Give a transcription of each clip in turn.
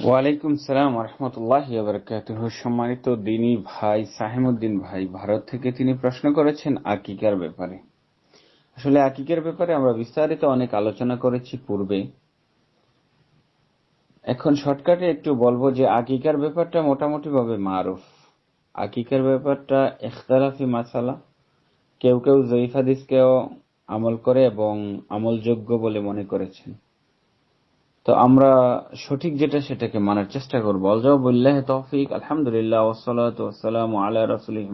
ওয়ালাইকুম সালাম রহমতুল্লাহ বরকাতুহ। সম্মানিত দিনী ভাই সাহেমুদ্দিন ভাই, ভারত থেকে তিনি প্রশ্ন করেছেন আকিকার ব্যাপারে। আসলে আকিকার ব্যাপারে আমরা বিস্তারিত অনেক আলোচনা করেছি পূর্বে। এখন শর্টকাটে একটু বলব যে আকিকার ব্যাপারটা মোটামুটি ভাবে মারুফ। আকিকার ব্যাপারটা ইখতালাফি মাসালা। কেউ কেউ জয়ীফ হাদিসকেও আমল করে এবং আমলযোগ্য বলে মনে করেছেন। তো আমরা সঠিক যেটা সেটাকে মানার চেষ্টা করব। আলজাবুল্লাহ তৌফিক, আলহামদুলিল্লাহ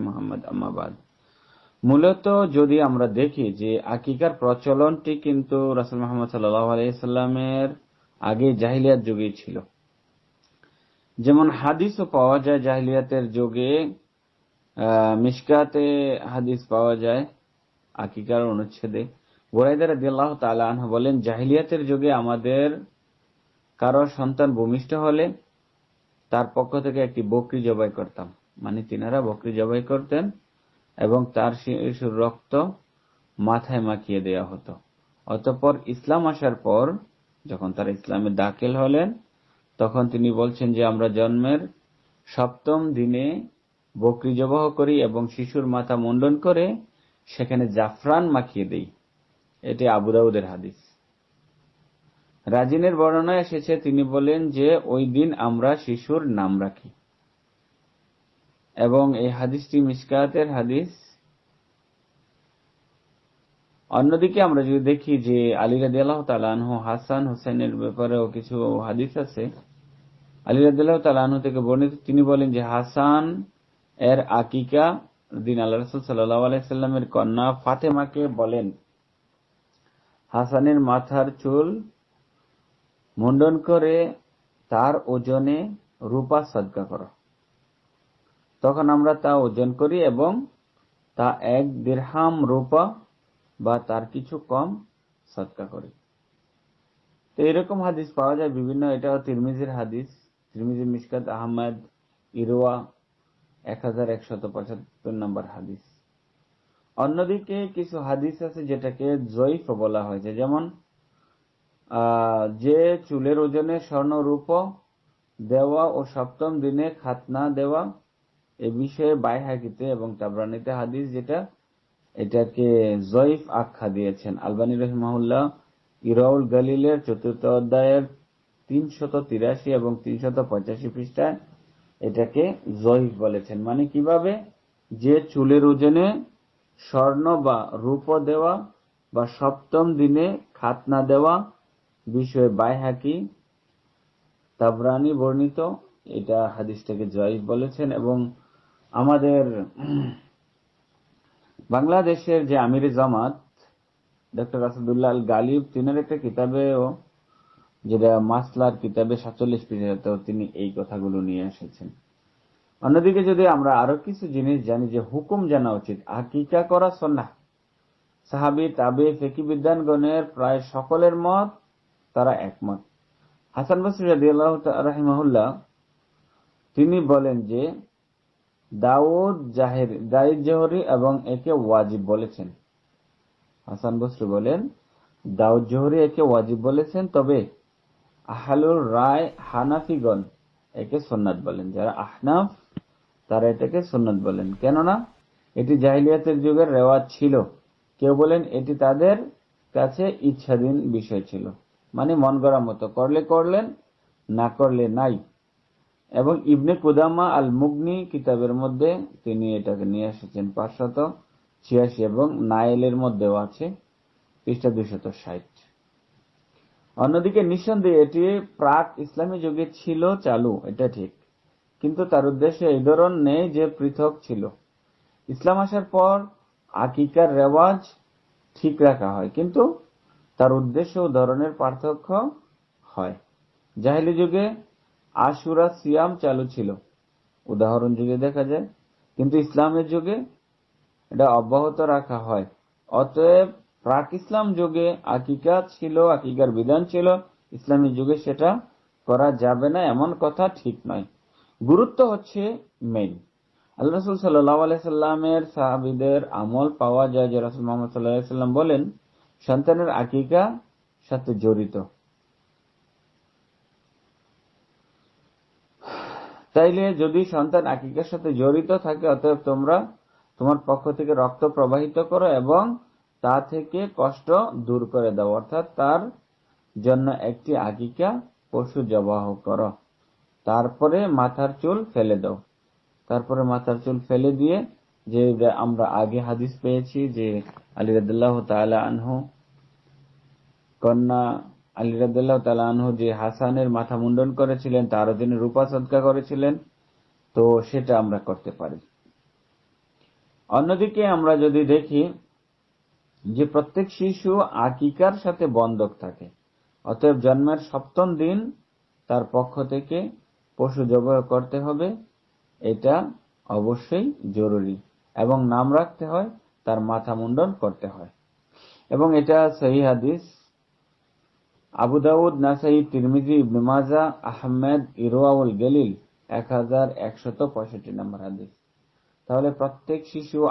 মোহাম্মদ আম্মাবাদ মূলত যদি আমরা দেখি যে আকিকার প্রচলনটি কিন্তু রাসুল মোহাম্মদ আলাইসাল্লামের আগে জাহিলিয়াত যুগেই ছিল। যেমন হাদিসও পাওয়া যায় জাহিলিয়াতের যুগে মিসকাতে হাদিস পাওয়া যায় আকিকার অনুচ্ছেদে। গোরাইদার আল্লাহ তালা বলেন, জাহিলিয়াতের যুগে আমাদের কারও সন্তান ভূমিষ্ঠ হলে তার পক্ষ থেকে একটি বকরি জবাই করতাম। মানে তিনারা বকরি জবাই করতেন এবং তার শিশুর রক্ত মাথায় মাখিয়ে দেওয়া হতো। অতঃপর ইসলাম আসার পর যখন তারা ইসলামে দাখিল হলেন, তখন তিনি বলছেন যে, আমরা জন্মের সপ্তম দিনে বকরি জবাহ করি এবং শিশুর মাথা মুন্ডন করে সেখানে জাফরান মাখিয়ে দেই। এটি আবুদাউদের হাদিস। রাজিনের বর্ণনায় এসেছে, তিনি বলেন যে, ওই দিন আমরা শিশুর নাম রাখি। এবং এই হাদিসটি মিসকাতের হাদিস। অন্যদিকে আমরা যদি দেখি যে, আলী রাজি আল্লাহ তালানহু হাসান হুসেনের ব্যাপারেও কিছু হাদিস আছে। আলী রাজি আল্লাহ তালানহু থেকে বর্ণিত, তিনি বলেন যে, হাসান এর আকিকা দিন আল্লাহ রসুল সাল্লাহ আলাইসাল্লামের কন্যা ফাতেমাকে বলেন, হাসানের মাথার চুল মুন্ডন করে তার ওজনে রূপা সদকা করো। তখন আমরা তা ওজন করি এবং তা এক দেড়হাম রূপা বা তার কিছু কম সদকা করি। তো এরকম হাদিস পাওয়া যায়, বিভিন্ন এটাও তিরমিজির হাদিস। তিরমিজি মিসকাত আহমেদ ইরোয়া এক হাজার একশত পঁচাত্তর নম্বর হাদিস। অন্যদিকে কিছু হাদিস আছে যেটাকে জয়ীফ বলা হয়েছে, যেমন যে চুলের ওজনে স্বর্ণ রূপ দেওয়া ও সপ্তম দিনে খাতনা দেওয়া, এ বিষয়ে বাইহাকিতে এবং তাবরানিতে হাদিস যেটা, এটাকে জয়ীফ আখ্যা দিয়েছেন। আলবানী রহিমাহুল্লাহ ইরাউল গালিলের চতুর্থ অধ্যায়ের তিনশত তিরাশি এবং তিনশত পঁচাশি পৃষ্ঠায় এটাকে জয়ীফ বলেছেন। মানে কীভাবে? যে চুলের ওজনে স্বর্ণ বা রূপ দেওয়া বা সপ্তম দিনে খাতনা দেওয়া বিষয়ে বাইহাকি, তাবরানি বর্ণিত, এটা হাদিসটাকে জয়ীফ বলেছেন এবং আমাদের বাংলাদেশের যে আমির জামাত, ডক্টর আসাদুল্লাহ আল গালিব তিনের একটা কিতাবেও, যেটা মাসলার কিতাবে সাতচল্লিশ পৃষ্ঠাতেও তিনি এই কথাগুলো নিয়ে এসেছেন। অন্যদিকে যদি আমরা আরও কিছু জিনিস জানি যে হুকুম জানা উচিত আকিকা করা সন্না সাহাবি, তাবে ফেকি বিদ্যানগণের প্রায় সকলের মত তারা একমত। হাসান বসরি রাহিমাহুল্লাহ, তিনি বলেন যে দাউদ জাহের দাইদ জহরি এবং একে ওয়াজিব বলেছেন। হাসান বসরি বলেন, দাউদ জহরি একে ওয়াজিব বলেছেন, তবে আহালুর রায় হানাফিগণ একে সন্ন্যাত বলেন। যারা আহনাফ, তারা এটাকে সন্ন্যত বলেন। কেননা, এটি জাহিলিয়াতের যুগের রেওয়াজ ছিল। কেউ বলেন এটি তাদের কাছে ইচ্ছাধীন বিষয় ছিল। মানে মন গড়া মতো। করলে করলেন, না করলে নাই। এবং ইবনে কুদামা আল মুগনি কিতাবের মধ্যে তিনি এটাকে নিয়ে এসেছেন পাঁচশত ছিয়াশি এবং নাইলের মধ্যেও আছে পৃষ্ঠা দুইশত ষাট। অন্যদিকে নিঃসন্দেহে এটি প্রাক ইসলামী যুগে ছিল চালু, এটা ঠিক। কিন্তু তার উদ্দেশ্যে এই ধরন নেই যে পৃথক ছিল। ইসলাম আসার পর আকিকার রেওয়াজ ঠিক রাখা হয়। কিন্তু তার উদ্দেশ্য ও ধরনের পার্থক্য হয়। জাহিলি যুগে আশুরা সিয়াম চালু ছিল। উদাহরণ যুগে দেখা যায়। কিন্তু ইসলামের যুগে এটা অব্যাহত রাখা হয়। অতএব প্রাক ইসলাম যুগে আকিকা ছিল, আকিকার বিধান ছিল। ইসলামী যুগে সেটা করা যাবে না, এমন কথা ঠিক নয়। গুরুত্ব হচ্ছে মেইন আল্লাহ সাল্লাহ আলাইসাল্লামের সাহাবিদের আমল পাওয়া যায়। যে রসুল মোহাম্মদ সাল্লাহ সাল্লাম বলেন সন্তানের আকিকা সাথে জড়িত। তাইলে যদি সন্তান আকিকার সাথে জড়িত থাকে, অতএব তোমরা তোমার পক্ষ থেকে রক্ত প্রবাহিত করো এবং তা থেকে কষ্ট দূর করে দাও। অর্থাৎ তার জন্য একটি আকিকা পশু জবাহ করো। তারপরে মাথার চুল ফেলে দাও। তারপরে মাথার চুল ফেলে দিয়ে যে আমরা আগে হাদিস পেয়েছি যে আলী রাদুল্লাহ তালা আনহু কন্যা আলী রাদুল্লাহ তালা আনহু যে হাসানের মাথা মুন্ডন করেছিলেন তারও তিনি রূপা সদকা করেছিলেন, তো সেটা আমরা করতে পারি। অন্যদিকে আমরা যদি দেখি যে প্রত্যেক শিশু আকিকার সাথে বন্ধক থাকে, অতএব জন্মের সপ্তম দিন তার পক্ষ থেকে পশু জবাহ করতে হবে, এটা অবশ্যই জরুরি। এবং নাম রাখতে হয়, তার মাথা মুন্ডন করতে হয়। এবং এটা সহি হাদিস। আবু দাউদ, নাসাই, তিরমিজি, ইবনে আহমেদ ইরোয়াউল গলিল এক হাজার একশত পঁয়ষট্টি নম্বর হাদিস। তাহলে প্রত্যেক শিশু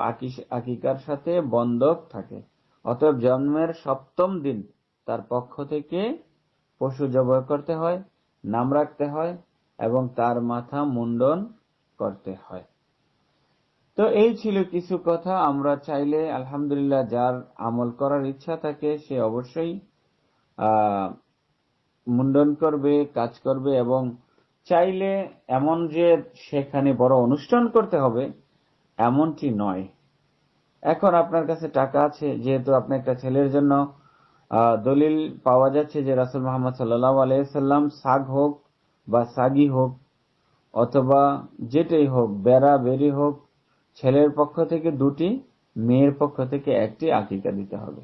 আকিকার সাথে বন্ধক থাকে। অতএব জন্মের সপ্তম দিন তার পক্ষ থেকে পশু জবাই করতে হয়, নাম রাখতে হয় এবং তার মাথা মুন্ডন করতে হয়। তো এই ছিল কিছু কথা। আমরা চাইলে, আলহামদুলিল্লাহ, যার আমল করার ইচ্ছা থাকে, সে অবশ্যই মুন্ডন করবে, কাজ করবে, এবং চাইলে এমন যে সেখানে বড় অনুষ্ঠান করতে হবে, এমনটি নয়। এখন আপনার কাছে টাকা আছে, যেহেতু আপনি একটা ছেলের জন্য দলিল পাওয়া যাচ্ছে যে রাসুল মোহাম্মদ সাল্লাহ আলাইসাল্লাম সাগ হোক বা সাগি হোক, অথবা যেটাই হোক বেড়া বেরি হোক ছেলের পক্ষ থেকে দুটি, মেয়ের পক্ষ থেকে একটি আকিকা দিতে হবে।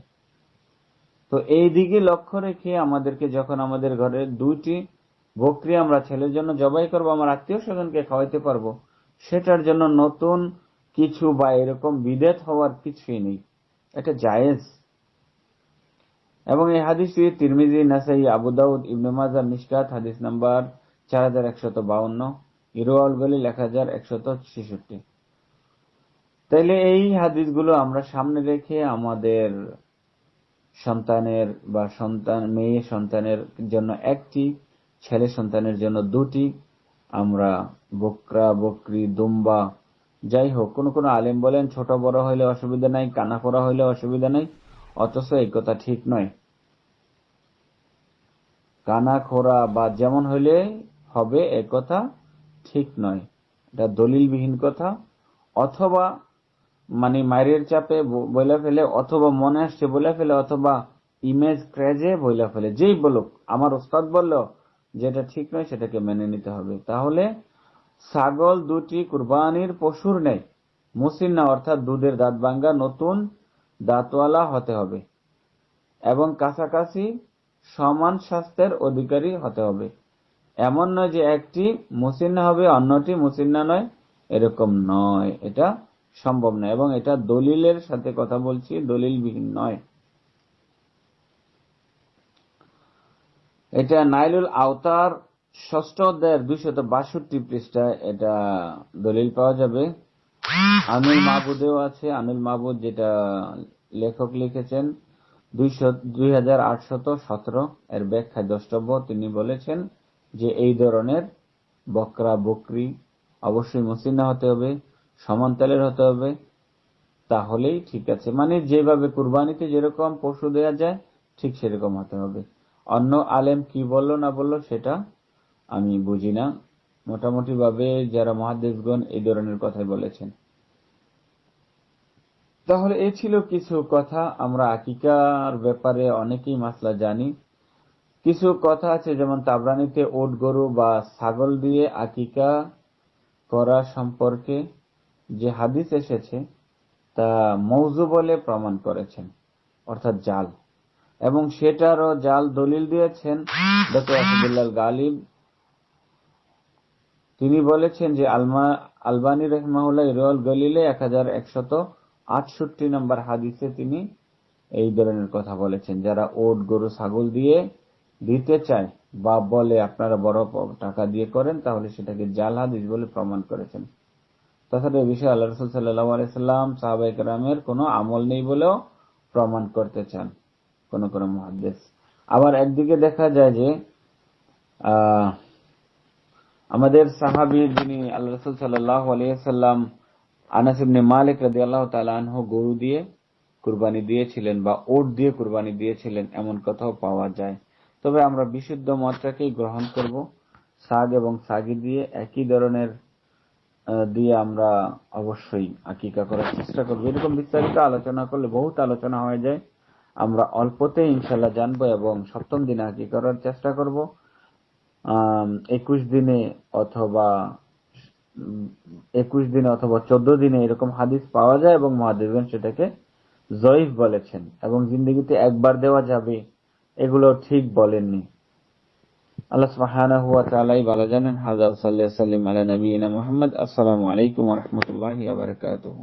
তো এই দিকে লক্ষ্য রেখে আমাদেরকে যখন আমাদের ঘরে দুইটি বকরি আমরা ছেলের জন্য জবাই করব, আমার আত্মীয় স্বজনকে খাওয়াইতে পারব, সেটার জন্য নতুন কিছু বা এরকম বিদেত হওয়ার কিছুই নেই। এটা জায়েজ। এবং এই হাদিসটি তিরমিজি, নাসাই, আবু দাউদ, ইবনে মাজা মিসকাত হাদিস নাম্বার চার হাজার একশত বাউন্ন, ইরোয়াল গলি এক হাজার একশত ছেষট্টি। তাইলে এই হাদিসগুলো আমরা সামনে রেখে আমাদের সন্তানের বা সন্তান, মেয়ে সন্তানের জন্য একটি, ছেলে সন্তানের জন্য দুটি। আমরা বকরা, বকরি, দুম্বা, যাই হোক, কোন কোনো আলেম বলেন, ছোট বড় হইলে অসুবিধা নাই, কানা করা হইলে অসুবিধা নাই, অথচ এই কথা ঠিক নয়। কানা খোরা বা যেমন হইলে হবে এ কথা ঠিক নয়। এটা দলিলবিহীন কথা। অথবা মানে মায়ের চাপে বইলা ফেলে অথবা মনে আসছে বলে ফেলে অথবা ইমেজ ক্রেজে বইলা ফেলে। যেই বলুক, আমার ওস্তাদ বলল যেটা ঠিক নয় সেটাকে মেনে নিতে হবে। তাহলে ছাগল দুটি কুরবানির পশুর নেই। মুসিন্না অর্থাৎ দুধের দাঁত ভাঙ্গা নতুন দাঁতওয়ালা হতে হবে এবং কাছাকাছি সমান স্বাস্থ্যের অধিকারী হতে হবে। এমন নয় যে একটি মুসিন্না হবে, অন্যটি মুসিন্না নয়, এরকম নয়। এটা সম্ভব নয় এবং এটা দলিলের সাথে কথা বলছি, দলিলবিহীন নয়। এটা নাইলুল আওতার ষষ্ঠ অধ্যায়ের দুইশত বাষট্টি পৃষ্ঠায় এটা দলিল পাওয়া যাবে। আনুল মাহবুদেও আছে। আনুল মাহবুদ যেটা লেখক লিখেছেন এর ব্যাখ্যায় দ্রষ্টব্য। তিনি বলেছেন যে এই ধরনের বকরা, বকরি অবশ্যই মসিনা হতে হবে। সমান্তালের হতে হবে। তাহলেই ঠিক আছে। মানে যেভাবে কুরবানিতে যেরকম পশু দেয়া যায়, ঠিক সেরকম হতে হবে। অন্য আলেম কি বলল না বলল সেটা আমি বুঝি না। মোটামুটি ভাবে যারা মহাদেশগণ এই ধরনের কথাই বলেছেন। তাহলে এ ছিল কিছু কথা। আমরা আকিকার ব্যাপারে অনেকেই মাসলা জানি। কিছু কথা আছে যেমন তাবরানিতে ওট গরু বা ছাগল দিয়ে আকিকা করা সম্পর্কে। যে হাদিস এসেছে, তা মৌজু বলে প্রমাণ করেছেন, অর্থাৎ জাল। এবং সেটারও জাল দলিল দিয়েছেন ডক্টর আসাদুল্লাহ গালিব। তিনি বলেছেন যে আলমা, আলবানী রহমাউল্লাহ ইরোয়াল গলিলে এক হাজার একশত আটষট্টি নম্বর হাদিসে তিনি এই ধরনের কথা বলেছেন, যারা ওট, গরু, ছাগল দিয়ে দিতে চায় বা বলে আপনারা বড় টাকা দিয়ে করেন, তাহলে সেটাকে জাল হাদিস বলে প্রমাণ করেছেন। তাছাড়া এই বিষয়ে আল্লাহ রসুল সাল্লাহ আলাইসাল্লাম সাহাবাইকরামের কোনো আমল নেই বলেও প্রমাণ করতে চান, কোন কোন মহাদেশ আবার একদিকে দেখা যায় যে আমাদের সাহাবী যিনি আল্লাহ রসুল সাল্লাহ আলিয়াল্লাম আনাস ইবনে মালিক রাদি আল্লাহ তালাহ গরু দিয়ে কুরবানি দিয়েছিলেন বা ওট দিয়ে কুরবানি দিয়েছিলেন, এমন কথাও পাওয়া যায়। তবে আমরা বিশুদ্ধ মতটাকেই গ্রহণ করব শাক এবং সাগি দিয়ে একই ধরনের দিয়ে আমরা অবশ্যই আকিকা করার চেষ্টা করব। এরকম বিস্তারিত আলোচনা করলে বহুত আলোচনা হয়ে যায়। আমরা অল্পতে ইনশাল্লাহ জানব এবং সপ্তম দিনে আকি করার চেষ্টা করব। একুশ দিনে অথবা, একুশ দিনে অথবা চোদ্দ দিনে এরকম হাদিস পাওয়া যায় এবং মহাদেবগণ সেটাকে জয়ীফ বলেছেন এবং জিন্দগিতে একবার দেওয়া যাবে, এগুলো ঠিক বলেননি। আল্লাহ সুবহানাহু ওয়া তাআলাই ভালো জানেন হাযা সাল্লাল্লাহু আলাইহি ওয়া সাল্লাম আলা নবিয়িনা মুহাম্মদ আসসালামু আলাইকুম ওয়া রাহমাতুল্লাহি ওয়া বারাকাতুহু